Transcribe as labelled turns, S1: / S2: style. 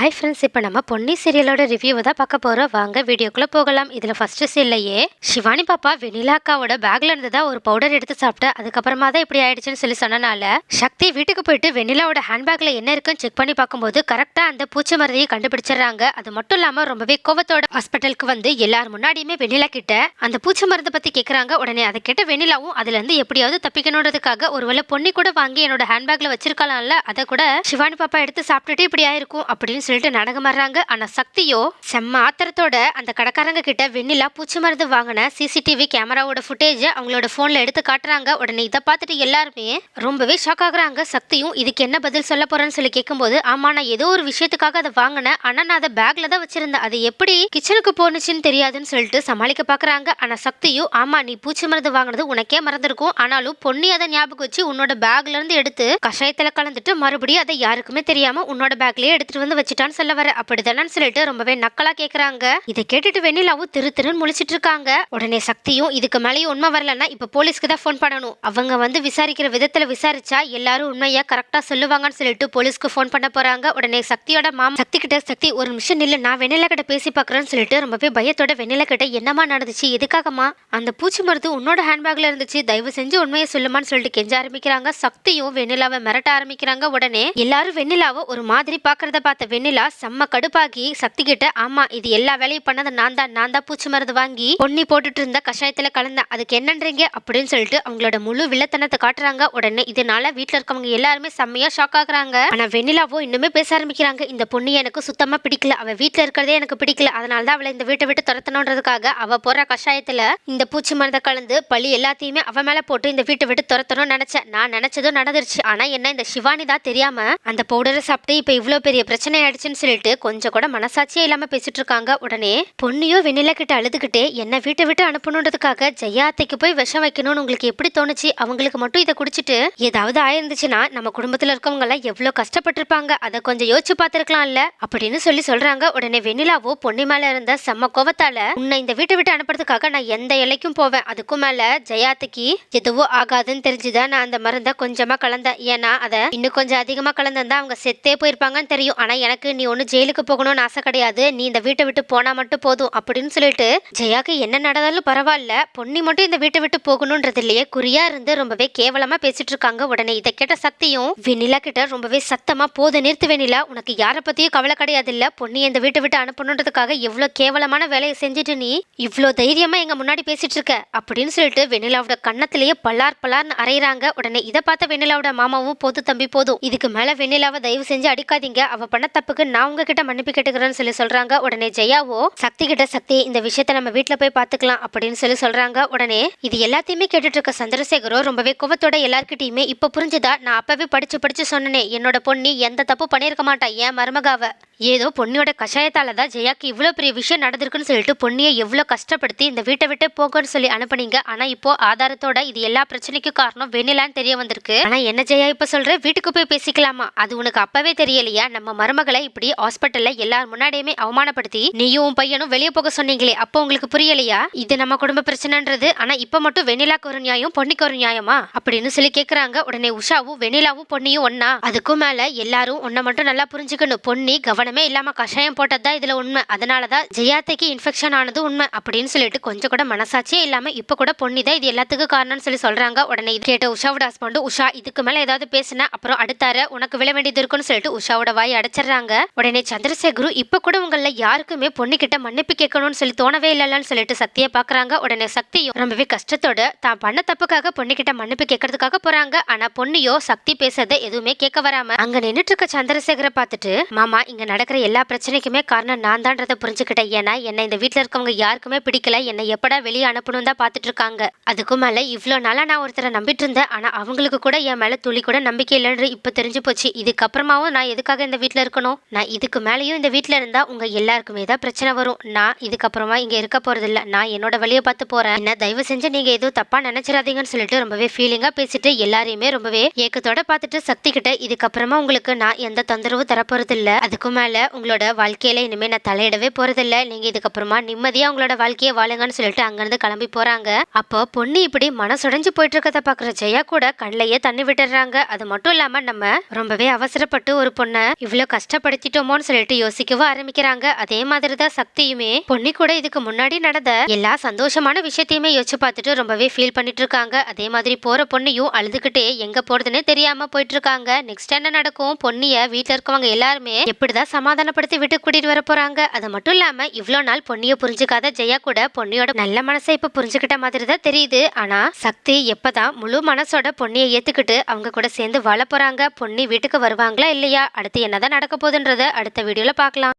S1: Hi friends இப்போ நம்ம பொன்னி சீரியலோட ரிவ்யூவை தான் பார்க்க போகிறோம் வாங்க வீடியோக்குள்ளே போகலாம். இதில் ஃபஸ்ட்டு சீல்லையே சிவானி பாப்பா வெனிலா அக்காவோட பேக்ல இருந்து தான் ஒரு பவுடர் எடுத்து சாப்பிட்டு அதுக்கப்புறமா தான் இப்படி ஆயிடுச்சுன்னு சொல்லி சொன்னனால சக்தி வீட்டுக்கு போயிட்டு வெனிலாவோட ஹேண்ட்பேக்கில் என்ன இருக்குன்னு செக் பண்ணி பார்க்கும்போது கரெக்டாக அந்த பூச்சி மருந்தையை கண்டுபிடிச்சிடுறாங்க. அது மட்டும் இல்லாமல் ரொம்பவே கோவத்தோட ஹாஸ்பிட்டலுக்கு வந்து எல்லார் முன்னாடியுமே வெனிலா கிட்ட அந்த பூச்சி மருந்தை பற்றி கேட்குறாங்க உடனே அதை கேட்ட வெனிலாவும் அதுலேருந்து எப்படியாவது தப்பிக்கணுன்றதுக்காக ஒருவேளை பொன்னி கூட வாங்கி என்னோட ஹேண்ட்பேக்கில் வச்சிருக்கலாம்ல அதை கூட சிவானி பாப்பா எடுத்து சாப்பிட்டுட்டு இப்படி ஆயிருக்கும் அப்படின்னு சொல்லிட்டு நாடகம் ஆடுறாங்க ஆனால் சக்தியோ செம்ம ஆத்திரத்தோட அந்த கடைக்காரங்க கிட்ட வெண்ணிலா பூச்சி மருந்து வாங்கின சிசிடிவி கேமராவோட ஃபுட்டேஜ் அவங்களோட ஃபோனில் எடுத்து காட்டுறாங்க. உடனே இதை பார்த்துட்டு எல்லாருமே ரொம்பவே ஷாக் ஆகுறாங்க. சக்தியும் இதுக்கு என்ன பதில் சொல்ல போறேன்னு சொல்லி கேட்கும்போது ஆமா நான் ஏதோ ஒரு விஷயத்துக்காக அதை வாங்கினேன். ஆனால் நான் அதை பேக்ல தான் வச்சிருந்தேன். அது எப்படி கிச்சனுக்கு போனுச்சுன்னு தெரியாதுன்னு சொல்லிட்டு சமாளிக்க பார்க்குறாங்க ஆனால் சக்தியும் ஆமா நீ பூச்சி மருந்து வாங்கினது உனக்கே மறந்துருக்கும். ஆனாலும் பொன்னி அதை ஞாபகம் வச்சு உன்னோட பேக்ல இருந்து எடுத்து கஷாயத்தில் கலந்துட்டு மறுபடியும் அதை யாருக்குமே தெரியாம உன்னோட பேக்லயே எடுத்துட்டு வந்து வச்சுட்டு வச்சுட்டான்னு சொல்ல வர. அப்படிதானு சொல்லிட்டு ரொம்பவே நக்கலா கேக்குறாங்க. இதை கேட்டுட்டு வெண்ணிலாவும் திரு திருன்னு முழிச்சிட்டு இருக்காங்க. உடனே சக்தியும் இதுக்கு மேலேயும் உண்மை வரலன்னா இப்ப போலீஸ்க்கு தான் ஃபோன் பண்ணணும். அவங்க வந்து விசாரிக்கிற விதத்துல விசாரிச்சா எல்லாரும் உண்மையா கரெக்டா சொல்லுவாங்கன்னு சொல்லிட்டு போலீஸ்க்கு ஃபோன் பண்ண போறாங்க. உடனே சக்தியோட மாமா சக்தி கிட்ட சக்தி ஒரு நிமிஷம் நில்லு நான் வெண்ணிலா கிட்ட பேசி பாக்குறேன்னு சொல்லிட்டு ரொம்பவே பயத்தோட வெண்ணிலா கிட்ட என்னமா நடந்துச்சு எதுக்காகமா அந்த பூச்சி மருந்து உன்னோட ஹேண்ட்பேக்ல இருந்துச்சு தயவு செஞ்சு உண்மையை சொல்லுமான்னு சொல்லிட்டு கெஞ்ச ஆரம்பிக்கிறாங்க. சக்தியும் வெண்ணிலாவை மிரட்ட ஆரம்பிக்கிறாங்க. உடனே எல்லாரும் வெண்ணிலாவை ஒரு மாதிரி பாக்குறத பார்த்த வெண்ணிலா செம்ம கடுப்பாக்கி சக்தி கிட்ட ஆமா இது எல்லா வேலையும் பண்ணது நான் தான் நான் தான் பூச்சி மருந்து வாங்கி பொன்னி போட்டுட்டு இருந்த கஷாயத்துல கலந்தேன். அதுக்கு என்னன்றீங்க? அப்படின்னு சொல்லிட்டு அவங்களோட முழு வில்லத்தனத்தை காட்டுறாங்க. உடனே இதனால வீட்டுல இருக்கவங்க எல்லாருமே செம்மையா ஷாக் ஆகுறாங்க. ஆனா வெண்ணிலாவோ இன்னுமே பேச ஆரம்பிக்கிறாங்க. இந்த பொண்ணு எனக்கு சுத்தமா பிடிக்கல. அவ வீட்டுல இருக்கிறதே எனக்கு பிடிக்கல. அதனால தான் அவளை இந்த வீட்டை விட்டு துரத்தணுன்றதுக்காக அவ போற கஷாயத்துல இந்த பூச்சி மருந்தை கலந்து பழி எல்லாத்தையுமே அவ மேல போட்டு இந்த வீட்டை விட்டு துரத்தணும்னு நினைச்சேன். நான் நினைச்சதும் நடந்துருச்சு. ஆனா என்ன இந்த சிவானி தான் தெரியாம அந்த பவுடரை சாப்பிட்டு இப்ப இவ்வளவு பெரிய பிரச்சனை ஆயிடுச்சுன்னு சொல்லிட்டு கொஞ்சம் கூட மனசாட்சியே இல்லாம பேசிட்டு இருக்காங்க உடனே பொண்ணியோ வெண்ணிலா கிட்ட அழுதுகிட்டே என்ன வீட்டை விட்டு அனுப்பணுன்றதுக்காக ஜெயா அத்தைக்கு போய் விஷம் வைக்கணும்னு உங்களுக்கு எப்படி தோணுச்சு? அவங்களுக்கு மட்டும் இதை குடிச்சிட்டு ஏதாவது ஆயிருந்துச்சுன்னா நம்ம குடும்பத்துல இருக்கவங்க எல்லாம் எவ்வளவு கஷ்டப்பட்டிருப்பாங்க? அதை கொஞ்சம் யோசிச்சு பார்த்திருக்கலாம்ல? அப்படின்னு சொல்லி சொல்றாங்க. உடனே வெண்ணிலாவோ பொன்னி மேல இருந்த செம்ம கோவத்தால உன்னை இந்த வீட்டை விட்டு அனுப்புறதுக்காக நான் எந்த எல்லைக்கும் போவேன். அதுக்கும் மேல ஜெயாத்துக்கு எதுவோ ஆகாதுன்னு தெரிஞ்சுதான் நான் அந்த மருந்தை கொஞ்சமா கலந்தேன். ஏன்னா அதை இன்னும் கொஞ்சம் அதிகமா கலந்திருந்தா அவங்க செத்தே போயிருப்பாங்கன்னு தெரியும். ஆனா எனக்கு நீ ஒன்றும் ஜெயிலுக்கு போகணும்னு ஆசை கிடையாது. நீ இந்த வீட்டை விட்டு போனா மட்டும் போதும் அப்படின்னு சொல்லிட்டு ஜெயாக்கு என்ன நடந்தாலும் பரவாயில்ல. பொன்னி மட்டும் இந்த வீட்டை விட்டு போகணுன்றதுலயே இல்லையே குறியா இருந்து ரொம்பவே கேவலமா பேசிட்டு இருக்காங்க உடனே. இதை கேட்ட சக்தியும் வெண்ணிலா கிட்ட ரொம்பவே சத்தமா போத நிறுத்து வெண்ணிலா. உனக்கு யாரை பத்தியும் கவலை கிடையாது இல்ல. பொன்னி இந்த வீட்டை விட்டு அனுப்பணுன்றதுக்காக எவ்வளோ கேவலமான வேலையை செஞ்சுட்டு நீ இவ்வளோ தைரியமா எங்க முன்னாடி பேசிட்டு இருக்க? அப்படின்னு சொல்லிட்டு வெண்ணிலாவோட கன்னத்திலேயே பல்லார் பல்லார்னு அரைகிறாங்க உடனே இதை பார்த்த வெண்ணிலாவோட மாமாவும் போது தம்பி போதும். இதுக்கு மேல வெண்ணிலாவை தயவு செஞ்சு அடிக்காதீங்க. அவ பண்ண தப்புக்கு நான் உங்ககிட்ட மன்னிப்பு கேட்டுக்கிறேன்னு சொல்லி சொல்றாங்க. உடனே ஜெயாவோ சக்தி கிட்ட சக்தி இந்த விஷயத்த நம்ம வீட்ல போய் பாத்துக்கலாம் அப்படின்னு சொல்லி சொல்றாங்க. உடனே இது எல்லாத்தையுமே கேட்டுட்டு இருக்க சந்திரசேகரோ ரொம்பவே கோவத்தோட எல்லார்கிட்டயுமே இப்ப புரிஞ்சுதா? நான் அப்பவே படிச்சு படிச்சு சொன்னனே என்னோட பொண்ணு எந்த தப்பு பண்ணியிருக்க மாட்டா ஏன் மருமகாவை. ஏதோ பொன்னியோட கஷாயத்தால தான் ஜெயாக்கு இவ்வளோ பெரிய விஷயம் நடந்திருக்குன்னு சொல்லிட்டு பொன்னியை எவ்வளோ கஷ்டப்படுத்தி இந்த வீட்டை விட்டு போகன்னு சொல்லி அனுப்புனீங்க. ஆனால் இப்போ ஆதாரத்தோட இது எல்லா பிரச்சனைக்கும் காரணம் வெண்ணிலான்னு தெரிய வந்திருக்கு. ஆனால் என்ன ஜெயா இப்போ சொல்கிற வீட்டுக்கு போய் பேசிக்கலாமா? அது உனக்கு அப்பவே தெரியலையா? நம்ம மருமகளை இப்படி ஹாஸ்பிட்டலில் எல்லார் முன்னாடியுமே அவமானப்படுத்தி நீயும் உன் பையனும் வெளியே போக சொன்னீங்களே அப்போ உங்களுக்கு புரியலையா? இது நம்ம குடும்ப பிரச்சனைன்றது. ஆனால் இப்போ மட்டும் வெண்ணிலாக்கு ஒரு நியாயம் பொன்னிக்கு ஒரு நியாயமா? அப்படின்னு சொல்லி கேட்குறாங்க உடனே உஷாவும் வெண்ணிலாவும் பொன்னியும் ஒன்னா அதுக்கும் மேலே எல்லாரும் உன்னை மட்டும் நல்லா புரிஞ்சுக்கணும். பொன்னி கவனம் இல்லாம கஷாயம் போட்டது தான் இதில் உண்மை. அதனால தான் ஜெயாத்தைக்கு இன்ஃபெக்ஷன் ஆனது உண்மை அப்படின்னு சொல்லிட்டு கொஞ்சம் கூட மனசாட்சியே இல்லாமல் இப்போ கூட பொண்ணி தான் இது எல்லாத்துக்கும் காரணம்னு சொல்லி சொல்கிறாங்க உடனே இது கேட்ட உஷாவோட ஹஸ்பண்ட் உஷா இதுக்கு மேலே ஏதாவது பேசினா அப்புறம் அடுத்தார உனக்கு விழ வேண்டியது இருக்குன்னு சொல்லிட்டு உஷாவோட வாய் அடைச்சிடுறாங்க. உடனே சந்திரசேகரு இப்போ கூட உங்களில் யாருக்குமே பொண்ணுக்கிட்ட மன்னிப்பு கேட்கணும்னு சொல்லி தோணவே இல்லைன்னு சொல்லிட்டு சக்தியை பார்க்குறாங்க உடனே சக்தியும் ரொம்பவே கஷ்டத்தோட தான் பண்ண தப்புக்காக பொண்ணுக்கிட்ட மன்னிப்பு கேட்கறதுக்காக போறாங்க. ஆனா பொண்ணியோ சக்தி பேசுறத எதுவுமே கேட்க வராம அங்க நின்றுட்டு இருக்க சந்திரசேகரை பார்த்துட்டு மாமா இங்க நடக்கிற எல்லா பிரச்சனைக்குமே காரணம் நான் தான்றதை புரிஞ்சுக்கிட்டேன். ஏன்னா என்னை இந்த வீட்டில் இருக்கவங்க யாருக்குமே பிடிக்கல. என்னை எப்படா வெளியே அனுப்பணும் தான் பார்த்துட்டு இருக்காங்க அதுக்கும் மேலே இவ்வளோ நாளாக நான் ஒருத்தரை நம்பிட்டு இருந்தேன் ஆனால் அவங்களுக்கு கூட என் மேலே துளி கூட நம்பிக்கை இல்லைன்னு இப்போ தெரிஞ்சு போச்சு. இதுக்கப்புறமாவும் நான் எதுக்காக இந்த வீட்டில் இருக்கணும்? நான் இதுக்கு மேலேயும் இந்த வீட்டில் இருந்தால் உங்கள் எல்லாருக்குமே தான் பிரச்சனை வரும். நான் இதுக்கப்புறமா இங்கே இருக்க போகிறதில்ல நான் என்னோட வழியை பார்த்து போகிறேன் என்ன தயவு செஞ்சு நீங்கள் எதுவும் தப்பாக நினச்சிடாதீங்கன்னு சொல்லிட்டு ரொம்பவே ஃபீலிங்காக பேசிட்டு எல்லாரையுமே ரொம்பவே ஏக்கத்தோட பார்த்துட்டு சக்தி கிட்ட இதுக்கப்புறமா உங்களுக்கு நான் எந்த தொந்தரவும் தரப்போறது இல்ல அதுக்கும் மேலே அதனால் உங்களோட வாழ்க்கையில இனிமே நான் தலையிடவே போகிறதில்ல நீங்க இதுக்கப்புறமா நிம்மதியாக உங்களோட வாழ்க்கையை வாழுங்கன்னு சொல்லிட்டு அங்கேருந்து கிளம்பி போறாங்க. அப்போ பொண்ணு இப்படி மனசுடைஞ்சு போயிட்டு இருக்கதை பார்க்குற ஜெயா கூட கண்ணையே தண்ணி விட்டுறாங்க. அது மட்டும் இல்லாமல் நம்ம ரொம்பவே அவசரப்பட்டு ஒரு பொண்ணை இவ்வளோ கஷ்டப்படுத்திட்டோமோன்னு சொல்லிட்டு யோசிக்கவும் ஆரம்பிக்கிறாங்க. அதே மாதிரி தான் சக்தியுமே பொண்ணு கூட இதுக்கு முன்னாடி நடந்த எல்லா சந்தோஷமான விஷயத்தையுமே யோசிச்சு பார்த்துட்டு ரொம்பவே ஃபீல் பண்ணிட்டு இருக்காங்க அதே மாதிரி போகிற பொண்ணையும் அழுதுகிட்டே எங்கே போகிறதுனே தெரியாமல் போயிட்டு இருக்காங்க நெக்ஸ்ட் என்ன நடக்கும்? பொன்னிய வீட்டில் இருக்கவங்க எல்லாருமே எப்படிதான் சமாதானப்படுத்தி விட்டு கூட்டிட்டு வர போறாங்க. அது மட்டும் இல்லாம இவ்வளோ நாள் பொன்னிய புரிஞ்சுக்காத ஜெயா கூட பொன்னியோட நல்ல மனசை இப்ப புரிஞ்சுக்கிட்ட மாதிரி தான் தெரியுது. ஆனா சக்தி எப்பதான் முழு மனசோட பொன்னியை ஏத்துக்கிட்டு அவங்க கூட சேர்ந்து வாழ போறாங்க? பொன்னி வீட்டுக்கு வருவாங்களா இல்லையா? அடுத்து என்னதான் நடக்க போகுதுன்றத அடுத்த வீடியோல பார்க்கலாம்.